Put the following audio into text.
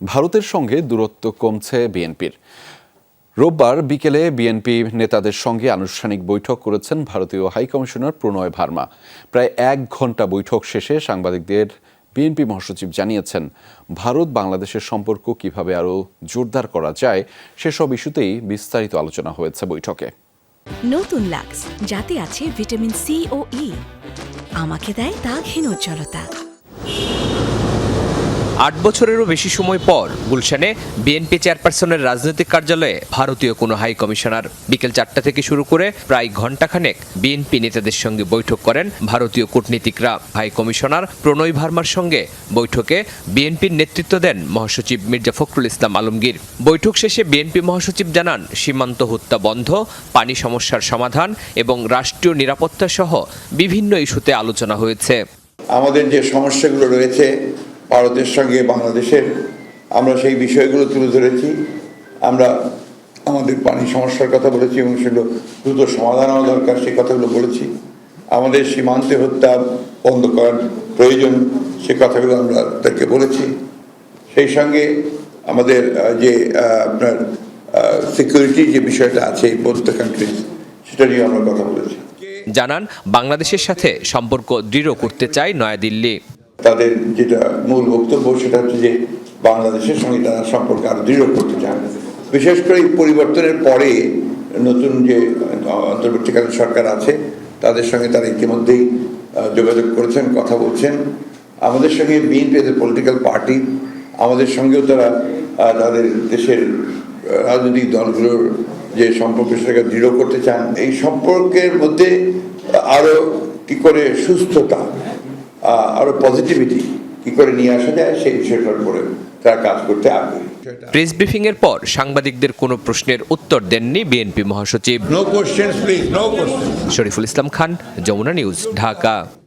ভারতের সঙ্গে দূরত্ব কমছে বিএনপির। রোববার বিকেলে বিএনপি নেতাদের সঙ্গে আনুষ্ঠানিক বৈঠক করেছেন ভারতীয় হাইকমিশনার প্রণয় ভার্মা। প্রায় এক ঘণ্টা বৈঠক শেষে সাংবাদিকদের বিএনপি মহাসচিব জানিয়েছেন, ভারত বাংলাদেশের সম্পর্ক কীভাবে আরও জোরদার করা যায় সেসব ইস্যুতেই বিস্তারিত আলোচনা হয়েছে বৈঠকে। নতুন লাক্স, যাতে আছে ভিটামিন সি ও ই। আমাকে দেয় দাগহীন উজ্জ্বলতা আট বছরেরও বেশি সময় পর গুলশানে বিএনপি চেয়ারপারসনের রাজনৈতিক কার্যালয়ে ভারতীয় কোনো হাই কমিশনার বিকেল চারটা থেকে শুরু করে প্রায় ঘণ্টাখানেক বিএনপি নেতাদের সঙ্গে বৈঠক করেন ভারতীয় কূটনীতিকরা। হাই কমিশনার প্রণয় ভার্মার সঙ্গে বৈঠকে বিএনপির নেতৃত্ব দেন মহাসচিব মির্জা ফখরুল ইসলাম আলমগীর। বৈঠক শেষে বিএনপি মহাসচিব জানান, সীমান্ত হত্যা বন্ধ, পানি সমস্যার সমাধান এবং রাষ্ট্রীয় নিরাপত্তা সহ বিভিন্ন ইস্যুতে আলোচনা হয়েছে। আমাদের যে সমস্যাগুলো রয়েছে ভারতের সঙ্গে বাংলাদেশের, আমরা সেই বিষয়গুলো তুলে ধরেছি। আমরা আমাদের পানি সমস্যার কথা বলেছি এবং সেগুলো দ্রুত সমাধান হওয়া দরকার, সেই কথাগুলো বলেছি। আমাদের সীমান্তে হত্যা বন্ধ করার প্রয়োজন, সে কথাগুলো আমরা তাকে বলেছি। সেই সঙ্গে আমাদের যে আপনার সিকিউরিটি যে বিষয়টা আছে বোথ কান্ট্রিজ সেটা নিয়ে আমরা কথা বলেছি। জানান, বাংলাদেশের সাথে সম্পর্ক দৃঢ় করতে চায় নয়াদিল্লি। তাদের যেটা মূল বক্তব্য সেটা হচ্ছে যে বাংলাদেশের সঙ্গে তারা সম্পর্ক আরও দৃঢ় করতে চান। বিশেষ করে পরিবর্তনের পরে নতুন যে অন্তর্বর্তীকালীন সরকার আছে, তাদের সঙ্গে তারা ইতিমধ্যেই যোগাযোগ করেছেন, কথা বলছেন। আমাদের সঙ্গে বিএনপি পলিটিক্যাল পার্টি আমাদের সঙ্গেও তারা তাদের দেশের রাজনৈতিক দলগুলোর যে সম্পর্ক সেটাকে দৃঢ় করতে চান। এই সম্পর্কের মধ্যে আরও কি করে সুস্থতা আহ, আরও পজিটিভিটি কি করে নিয়ে আসা যায় সেই বিষয়টার উপরে তারা কাজ করতে আগ্রহী। প্রেস ব্রিফিং এর পর সাংবাদিকদের কোনো প্রশ্নের উত্তর দেননি বিএনপি মহাসচিব। শরীফুল ইসলাম খান যমুনা নিউজ ঢাকা।